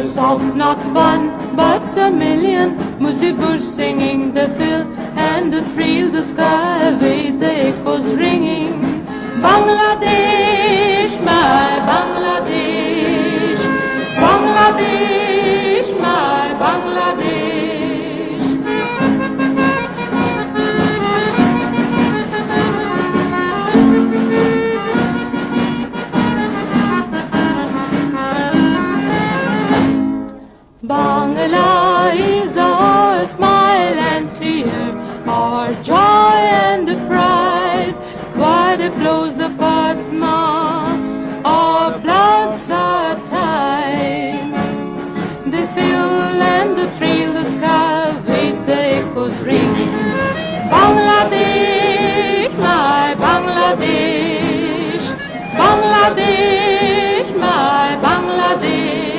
of not one, but a million. Our joy and the pride. Wide blows the Padma, our bloods are tied. The fill and the thrill the sky with the echoes ringing. Bangladesh, my Bangladesh, Bangladesh, my Bangladesh.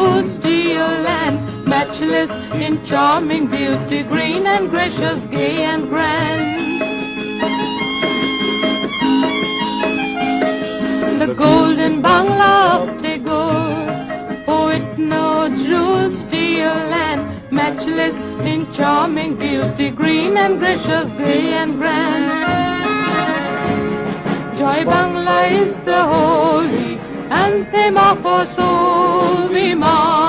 Nojru's to your land, matchless in charming beauty, green and gracious, gay and grand. The golden Bangla of Tagore, poet Nojru's to your land, matchless in charming beauty, green and gracious, gay and grand. Joy Bangla is the holy anthem of our soul. 迷茫。